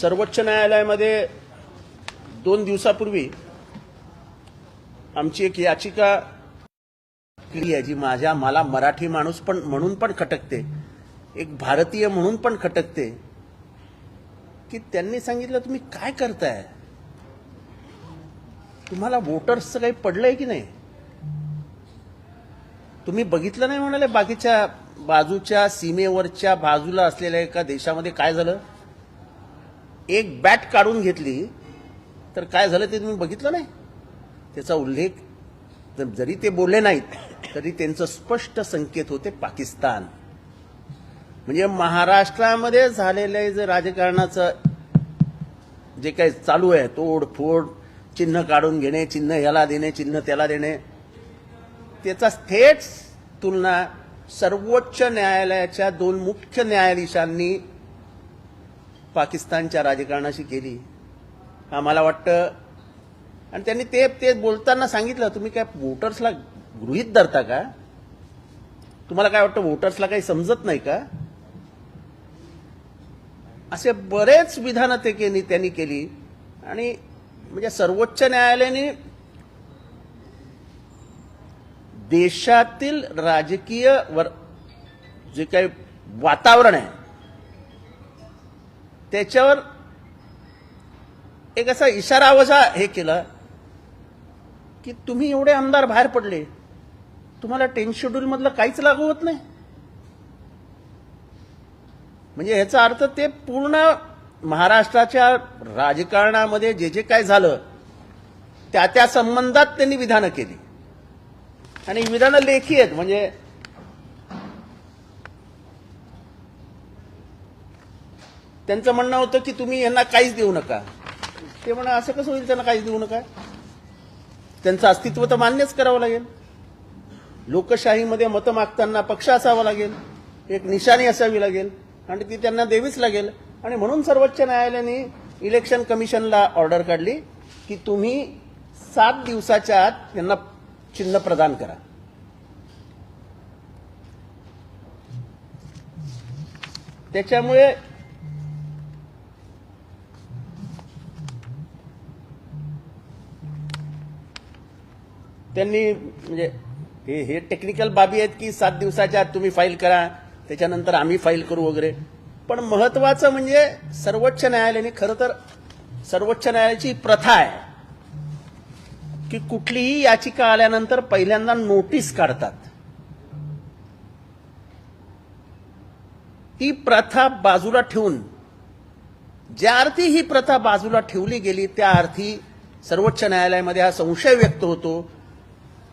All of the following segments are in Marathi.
सर्वोच्च न्यायालयामध्ये दोन दिवसापूर्वी आमची एक याचिका केली आहे जी माझ्या मला मराठी माणूस पण म्हणून पण खटकते. एक भारतीय म्हणून पण खटकते. की त्यांनी सांगितलं तुम्ही काय करताय? तुम्हाला वोटर्सचं काही पडलंय की नाही? तुम्ही बघितलं नाही म्हणाले बाकीच्या बाजूच्या सीमेवरच्या बाजूला असलेल्या एका देशामध्ये काय झालं? एक बॅट काढून घेतली. तर काय झालं ते तुम्ही बघितलं नाही? त्याचा उल्लेख तर जरी ते बोलले नाहीत तरी त्यांचं स्पष्ट संकेत होते पाकिस्तान. म्हणजे महाराष्ट्रामध्ये झालेलं जे राजकारणाचं जे काही चालू आहे तोडफोड चिन्ह काढून घेणे चिन्ह ह्याला देणे चिन्ह त्याला देणे त्याचा थेट तुलना सर्वोच्च न्यायालयाच्या दोन मुख्य न्यायाधीशांनी पाकिस्तानच्या राजकारणाशी केली. आम्हाला वाटतं. आणि त्यांनी ते ते बोलताना सांगितलं तुम्ही काय वोटर्सला गृहीत धरता का? तुम्हाला काय वाटतं वोटर्सला काही समजत नाही का? असे बरेच विधानं ते त्यांनी केली. आणि म्हणजे सर्वोच्च न्यायालयाने देशातील राजकीय वर जे काही वातावरण आहे त्याच्यावर एक असा इशारा वजा हे केला की तुम्ही एवढे आमदार बाहेर पडले तुम्हाला टेन शेड्यूल मधलं काहीच लागू होत नाही. म्हणजे ह्याचा अर्थ ते पूर्ण महाराष्ट्राच्या राजकारणामध्ये जे जे काय झालं त्या त्या संबंधात त्यांनी विधानं केली. आणि विधानं लेखी आहेत म्हणजे त्यांचं म्हणणं होतं की तुम्ही यांना काहीच देऊ नका. ते म्हणा असं कसं होईल त्यांना काहीच देऊ नका? त्यांचं अस्तित्व तर मान्यच करावं लागेल. लोकशाहीमध्ये मतं मागताना पक्ष असावा लागेल एक निशाणी असावी लागेल आणि ती त्यांना द्यावीच लागेल. आणि म्हणून सर्वोच्च न्यायालयाने इलेक्शन कमिशनला ऑर्डर काढली की तुम्ही सात दिवसाच्या आत त्यांना चिन्ह प्रदान करा. त्याच्यामुळे त्यांनी म्हणजे हे हे टेक्निकल बाबी आहेत की सात दिवसाच्या आत तुम्ही फाईल करा त्याच्यानंतर आम्ही फाईल करू वगैरे. पण महत्वाचं म्हणजे सर्वोच्च न्यायालयाने खरं तर सर्वोच्च न्यायालयाची प्रथा आहे की कुठलीही याचिका आल्यानंतर पहिल्यांदा नोटीस काढतात. ती प्रथा बाजूला ठेवून ज्या अर्थी ही प्रथा बाजूला ठेवली गेली त्या अर्थी सर्वोच्च न्यायालयामध्ये हा संशय व्यक्त होतो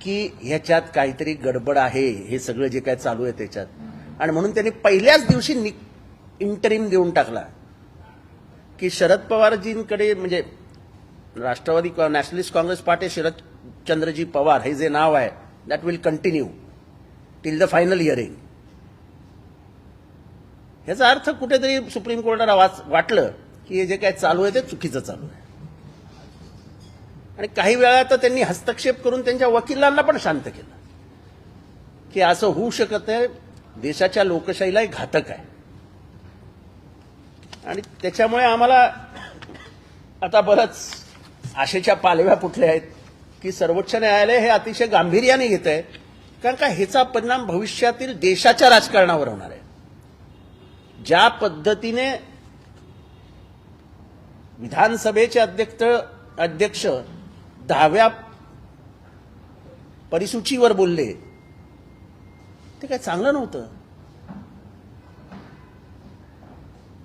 की ह्याच्यात काहीतरी गडबड आहे हे सगळं जे काय चालू आहे त्याच्यात. आणि म्हणून त्यांनी पहिल्याच दिवशी इंटरिम देऊन टाकला की शरद पवारजींकडे म्हणजे Rashtrawadi nationalist Congress party Sharadchandraji Pawar हे जे नाव आहे that will continue till the final hearing ह्याचा अर्थ कुठेतरी सुप्रीम कोर्टाला वाच वाटलं की हे जे काय चालू आहे ते चुकीचं चालू आहे. आणि काही वेळा तर त्यांनी हस्तक्षेप करून त्यांच्या वकिलांना पण शांत केलं. की असं होऊ शकत आहे देशाच्या लोकशाहीलाही घातक आहे. आणि त्याच्यामुळे आम्हाला आता बरंच आशेच्या पालव्या फुटल्या आहेत की सर्वोच्च न्यायालय हे अतिशय गांभीर्याने घेत आहे कारण का ह्याचा परिणाम भविष्यातील देशाच्या राजकारणावर होणार आहे. ज्या पद्धतीने विधानसभेचे अध्यक्ष अध्यक्ष दहाव्या परिसूचीवर बोलले ते काय चांगलं नव्हतं.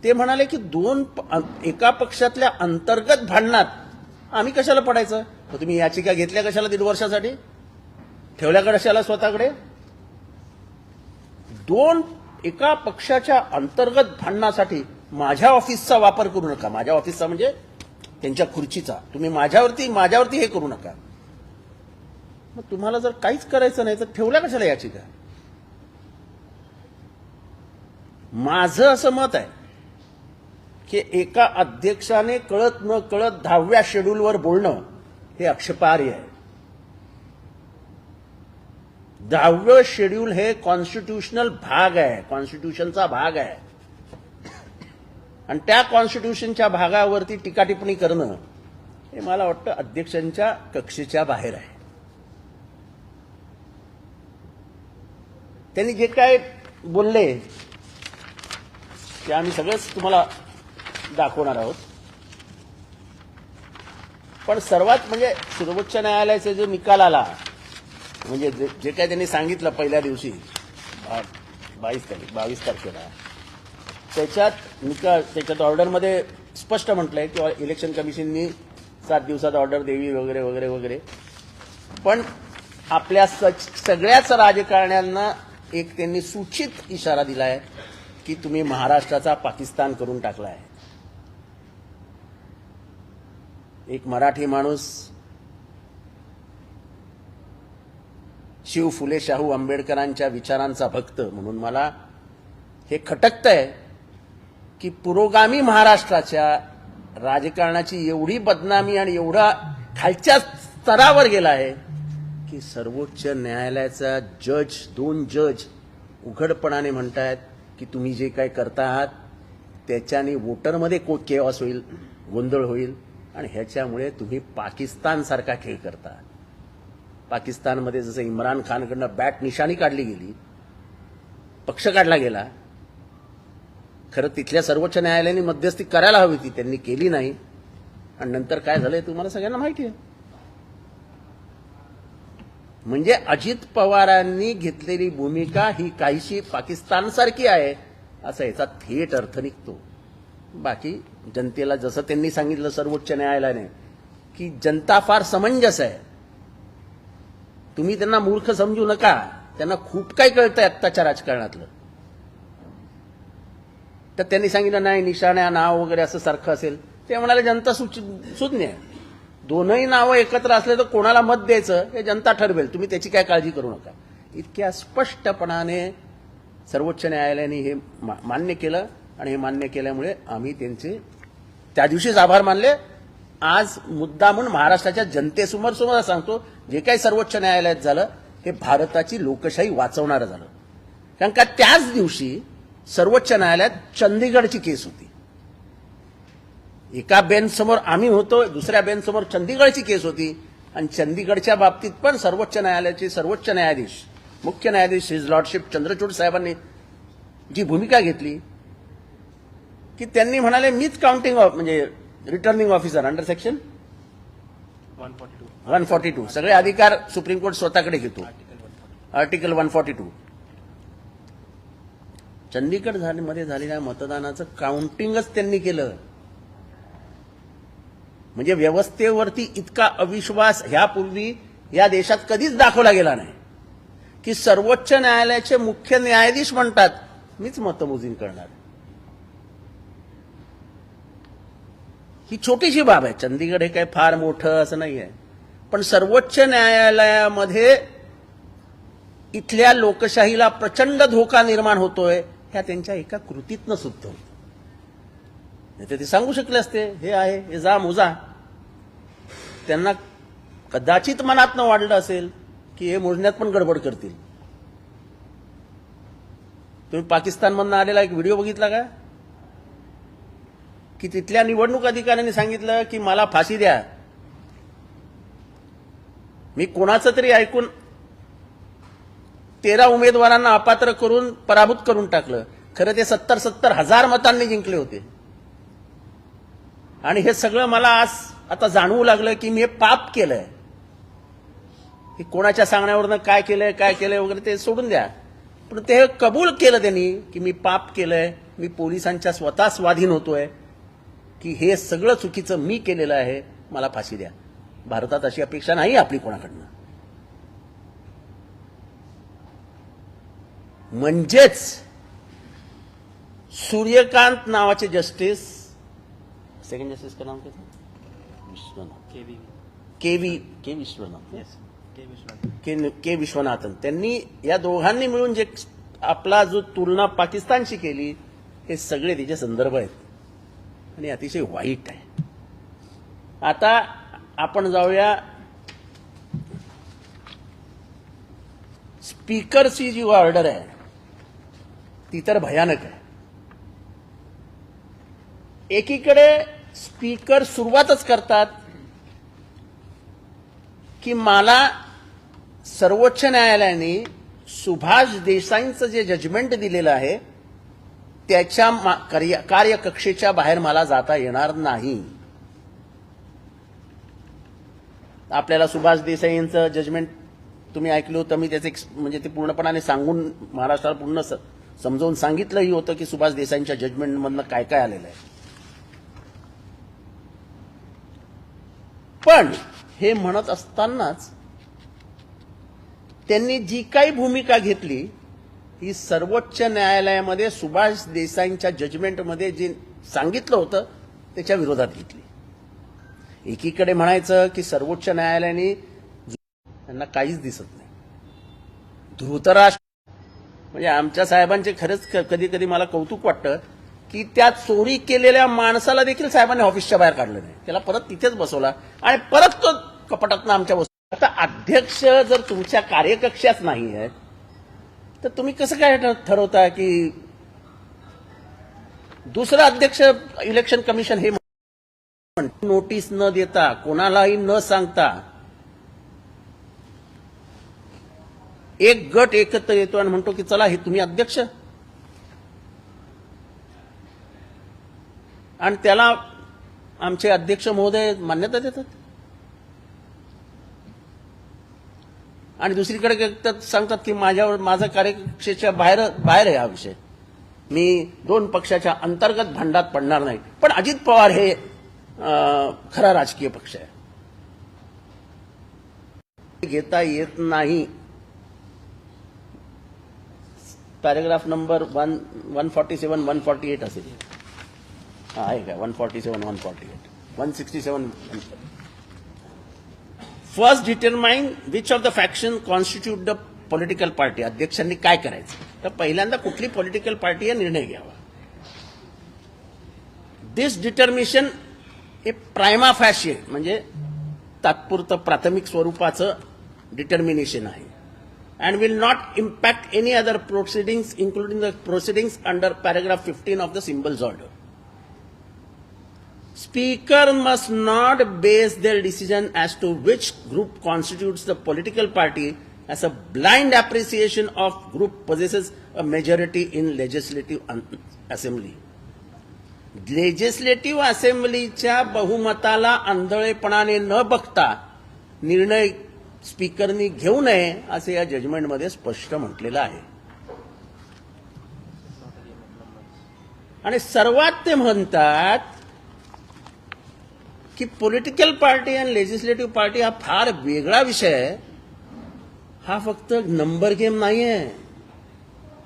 ते म्हणाले की दोन एका पक्षातल्या अंतर्गत भांडणात आम्ही कशाला पडायचं? मग तुम्ही याचिका घेतल्या कशाला दीड वर्षासाठी? ठेवल्या कशाला स्वतःकडे? दोन एका पक्षाच्या अंतर्गत भांडणासाठी माझ्या ऑफिसचा वापर करू नका. माझ्या ऑफिसचा म्हणजे त्यांच्या खुर्चीचा. तुम्ही माझ्यावरती माझ्यावरती हे करू नका. मग तुम्हाला जर काहीच करायचं नाही तर ठेवल्या कशाला याचिका माझं असं मत आहे की एका अध्यक्षाने कळत न कळत दहाव्या शेड्यूलवर बोलणं हे आक्षेपार्ह आहे. दहावं शेड्यूल हे कॉन्स्टिट्युशनल भाग आहे कॉन्स्टिट्यूशनचा भाग आहे आणि त्या कॉन्स्टिट्यूशनच्या भागावरती टीका टिप्पणी करणं हे मला वाटतं अध्यक्षांच्या कक्षेच्या बाहेर आहे. त्यांनी जे काय बोलले ते आम्ही सगळंच तुम्हाला दाखवणार आहोत. पण सर्वात म्हणजे सर्वोच्च न्यायालयाचा जो निकाल आला म्हणजे जे जे काय त्यांनी सांगितलं पहिल्या दिवशी बावीस तारीख बावीस तारखेला त्याच्यात निकाल त्याच्यात ऑर्डरमध्ये स्पष्ट म्हटलंय की इलेक्शन कमिशननी सात दिवसात ऑर्डर द्यावी वगैरे वगैरे वगैरे. पण आपल्या सच- सगळ्याच राजकारण्यांना एक त्यांनी सूचित इशारा दिलाय की तुम्ही महाराष्ट्राचा पाकिस्तान करून टाकलाय. एक मराठी माणूस शिव फुले शाहू आंबेडकरांच्या विचारांचा भक्त म्हणून मला हे खटकतंय की पुरोगामी महाराष्ट्राच्या राजकारणाची एवढी बदनामी आणि एवढा खालच्या स्तरावर गेला आहे की सर्वोच्च न्यायालयाचा जज दोन जज उघडपणाने म्हणतायत की तुम्ही जे काय करता आहात त्याच्याने वोटरमध्ये को केवास होईल गोंधळ होईल आणि ह्याच्यामुळे तुम्ही पाकिस्तानसारखा खेळ करता पाकिस्तानमध्ये जसं इम्रान खानकडनं बॅट निशाणी काढली गेली पक्ष काढला गेला खरं तिथल्या सर्वोच्च न्यायालयाने मध्यस्थी करायला हवी ती त्यांनी केली नाही. आणि नंतर काय झालंय तुम्हाला सगळ्यांना माहिती आहे. म्हणजे अजित पवारांनी घेतलेली भूमिका ही काहीशी पाकिस्तानसारखी आहे असा याचा थेट अर्थ निघतो. बाकी जनतेला जसं त्यांनी सांगितलं सर्वोच्च न्यायालयाने की जनता फार समंजस आहे. तुम्ही त्यांना मूर्ख समजू नका. त्यांना खूप काही कळतंय आत्ताच्या राजकारणातलं. तर त्यांनी सांगितलं नाही निशाण्या नाव वगैरे असं सारखं असेल. ते म्हणाले जनता सुज्ञ आहे. दोनही नावं एकत्र असले तर कोणाला मत द्यायचं? हे जनता ठरवेल. तुम्ही त्याची काय काळजी करू नका. इतक्या स्पष्टपणाने सर्वोच्च न्यायालयाने हे मान्य केलं. आणि हे मान्य केल्यामुळे आम्ही त्यांचे त्या दिवशीच आभार मानले. आज मुद्दा म्हणून महाराष्ट्राच्या जनतेसमोर समोर सांगतो जे काही सर्वोच्च न्यायालयात झालं हे भारताची लोकशाही वाचवणारं झालं. कारण का त्याच दिवशी सर्वोच्च न्यायालयात चंदीगडची केस होती. एका बेंचसमोर आम्ही होतो दुसऱ्या बेंचसमोर चंदीगडची केस होती. आणि चंदीगडच्या बाबतीत पण सर्वोच्च न्यायालयाचे सर्वोच्च न्यायाधीश मुख्य न्यायाधीश हिज लॉर्डशिप चंद्रचूड साहेबांनी जी भूमिका घेतली की त्यांनी म्हणाले मीच काउंटिंग म्हणजे returning officer under section one forty two सगळे अधिकार सुप्रीम कोर्ट स्वतःकडे घेतो. आर्टिकल वन फॉर्टी टू चंदीगडमध्ये झालेल्या मतदानाचं काउंटिंगच त्यांनी केलं. म्हणजे व्यवस्थेवरती इतका अविश्वास ह्यापूर्वी या देशात कधीच दाखवला गेला नाही. की सर्वोच्च न्यायालयाचे मुख्य न्यायाधीश म्हणतात मीच मतमोजणी करणार. ही छोटीशी बाब आहे. चंदीगड हे काय फार मोठं असं नाही आहे पण सर्वोच्च न्यायालयामध्ये इथल्या लोकशाहीला प्रचंड धोका निर्माण होतोय ह्या त्यांच्या एका कृतीतनं सिद्ध होतं. नाही तर ते सांगू शकले असते हे आहे हे जा मोजा त्यांना कदाचित मनातनं वाढलं असेल की हे मोजण्यात पण गडबड करतील. तुम्ही पाकिस्तानमधनं आलेला एक व्हिडिओ बघितला का? की तिथल्या निवडणूक अधिकाऱ्यांनी सांगितलं की मला फाशी द्या. मी कोणाचं तरी ऐकून तेरा उमेदवारांना अपात्र करून पराभूत करून टाकलं. खरं ते सत्तर सत्तर हजार मतांनी जिंकले होते. आणि हे सगळं मला आज आता जाणवू लागलं की मी हे पाप केलंय. हे कोणाच्या सांगण्यावरनं काय केलंय काय केलंय वगैरे ते सोडून द्या. पण ते कबूल केलं त्यांनी की मी पाप केलंय मी पोलिसांच्या स्वतः स्वाधीन होतोय. की हे सगळं चुकीचं मी केलेलं आहे मला फाशी द्या. भारतात अशी अपेक्षा नाही आपली कोणाकडनं. म्हणजेच सूर्यकांत नावाचे जस्टिस सेकंड जस्टिस का नाम क्या? Vishwanath. K V K K Vishwanath. K K Vishwanathan. त्यांनी या दोघांनी मिळून जे आपला जो तुलना पाकिस्तानशी केली हे सगळे तिचे संदर्भ आहेत. आणि अतिशय वाईट आहे. आता आपण जाऊया स्पीकरची जी ऑर्डर आहे ती तर भयानक आहे. एकीकडे स्पीकर सुरुवातच करतात की मला सर्वोच्च न्यायालयाने सुभाष देसाईंचं जे जजमेंट दिलेलं आहे त्याच्या कार्यकक्षेच्या बाहेर मला जाता येणार नाही. आपल्याला सुभाष देसाई यांचं जजमेंट तुम्ही ऐकलं होतं मी त्याचे म्हणजे ते पूर्णपणाने सांगून महाराष्ट्राला पूर्ण स- समजावून सांगितलंही होतं की सुभाष देसाईंच्या जजमेंटमधनं काय काय आलेलं आहे. पण हे म्हणत असतानाच त्यांनी जी काही भूमिका घेतली ही सर्वोच्च न्यायालयामध्ये सुभाष देसाईंच्या जजमेंटमध्ये जे सांगितलं होतं त्याच्या विरोधात घेतली. एकीकडे म्हणायचं की सर्वोच्च न्यायालयाने त्यांना काहीच दिसत नाही. धृतराष्ट्र म्हणजे आमच्या साहेबांचे खरंच कधी कधी मला कौतुक वाटतं की त्या चोरी केलेल्या माणसाला देखील साहेबांनी ऑफिसच्या बाहेर काढलं नाही. त्याला परत तिथेच बसवला आणि परत तो कपाटातनं आमच्या बसवला आता अध्यक्ष जर तुमच्या कार्यकक्षाच नाही आहेत तर तुम्ही कसं काय ठरवता की दुसरा अध्यक्ष इलेक्शन कमिशन हे नोटीस न देता कोणालाही न सांगता एक गट एकत्र येतो आणि म्हणतो की चला हे तुम्ही अध्यक्ष. आणि त्याला आमचे अध्यक्ष महोदय मान्यता देतात. आणि दुसरीकडे सांगतात की माझ्यावर माझा कार्यकक्षेच्या बाहेर बाहेर आहे हा विषय. मी दोन पक्षाच्या अंतर्गत भांडात पडणार नाही. पण अजित पवार हे खरा राजकीय पक्ष आहे. घेता येत नाही. Paragraph number one one forty seven one forty eight असेल. आहे का one forty seven one forty eight. One sixty seven first determine which of the faction constitute the political party अध्यक्षांनी काय करायचं? तर पहिल्यांदा कुठली पॉलिटिकल पार्टी या निर्णय घ्यावा. दिस डिटर्मिशन हे प्रायमा फॅशे म्हणजे तात्पुरतं प्राथमिक स्वरूपाचं डिटर्मिनेशन आहे. And will not impact any other proceedings including the proceedings under paragraph fifteen of the symbols order Speaker must not base their decision as to which group constitutes the political party as a blind appreciation of group possesses a majority in legislative assembly. Legislative असेंब्लीच्या बहुमताला आंधळेपणाने न बघता निर्णय स्पीकरनी घेऊ नये असे या जजमेंटमध्ये स्पष्ट म्हटलेलं आहे आणि सर्वात ते म्हणतात की पॉलिटिकल पार्टी आणि लेजिस्लेटिव्ह पार्टी हा फार वेगळा विषय आहे. हा फक्त नंबर गेम नाही आहे.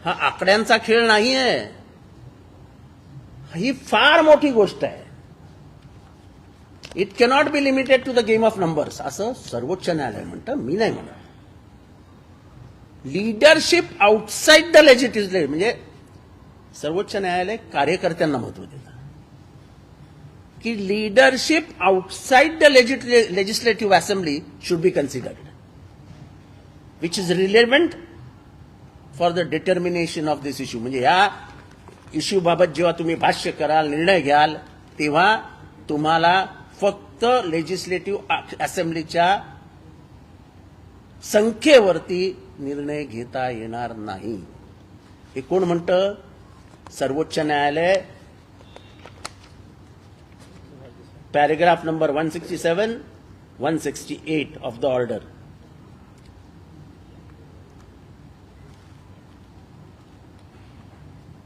हा आकड्यांचा खेळ नाही आहे. ही फार मोठी गोष्ट आहे. It cannot be limited to the game of numbers असं सर्वोच्च न्यायालय म्हणतं मी नाही म्हणत. लीडरशिप आउटसाइड द लेजिस्लेटिव्ह म्हणजे सर्वोच्च न्यायालय कार्यकर्त्यांना महत्त्व देतं. की leadership outside the legislative assembly should be considered which is relevant for the determination of this issue म्हणजे या इश्यूबाबत जेव्हा तुम्ही भाष्य कराल निर्णय घ्याल तेव्हा तुम्हाला फक्त लेजिस्लेटिव्ह असेंब्लीच्या संख्येवरती निर्णय घेता येणार नाही. हे कोण म्हणतं? सर्वोच्च न्यायालय paragraph number 167 168 of the order.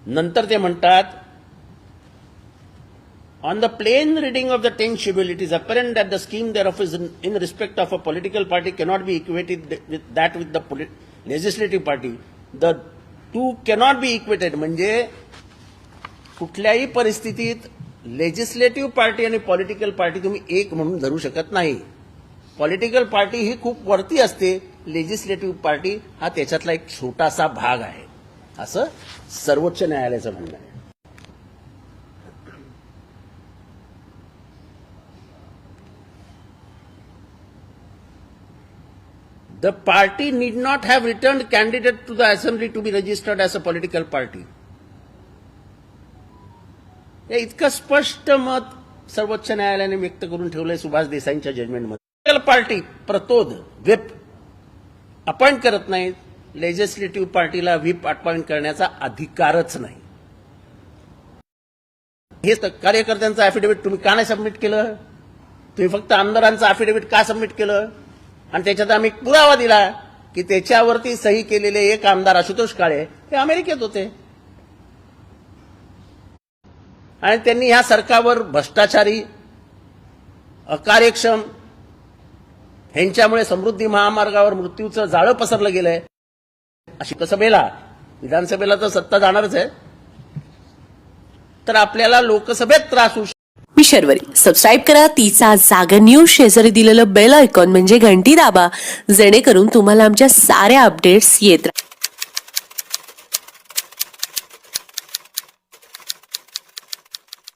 नंतर ते म्हणतात on the plain reading of the ten schedule it is apparent that the scheme there of is in respect of a political party cannot be equated with that with the legislative party the two cannot be equated म्हणजे, कुठल्याही परिस्थितीत लेजिस्लेटिव्ह पार्टी आणि पॉलिटिकल पार्टी तुम्ही एक म्हणून धरू शकत नाही. पॉलिटिकल पार्टी ही खूप वरती असते. लेजिस्लेटिव्ह पार्टी हा त्याच्यातला एक छोटासा भाग आहे. असं सर्वोच्च न्यायालयाचं म्हणणं आहे. The party need not have return candidate to the assembly to be registered as a political party हे इतकं स्पष्ट मत सर्वोच्च न्यायालयाने व्यक्त करून ठेवलंय सुभाष देसाईंच्या जजमेंटमध्ये पार्टी प्रतोद व्हिप. अपॉइंट करत नाहीत. लेजिस्लेटिव्ह पार्टीला व्हिप अपॉइंट करण्याचा अधिकारच नाही. हे तर कार्यकर्त्यांचं अफिडेव्हिट तुम्ही का नाही सबमिट केलं? तुम्ही फक्त आमदारांचं अफिडेव्हिट का सबमिट केलं? आणि त्याच्यात आम्ही पुरावा दिला की त्याच्यावरती सही केलेले एक आमदार आशुतोष काळे हे अमेरिकेत होते. आणि त्यांनी ह्या सरकारवर भ्रष्टाचारी अकार्यक्षम ह्यांच्यामुळे समृद्धी महामार्गावर मृत्यूचं जाळं पसरलं गेलंय. अशी कसभेला विधानसभेला तर सत्ता जाणारच आहे. तर आपल्याला लोकसभेत त्रास होऊ शकतो. मी शर्वरी. सबस्क्राईब करा. तिचा जागा न्यूज शेजारी दिलेलं बेल आयकॉन म्हणजे घंटी दाबा. जेणेकरून तुम्हाला आमच्या साऱ्या अपडेट्स येत राहतील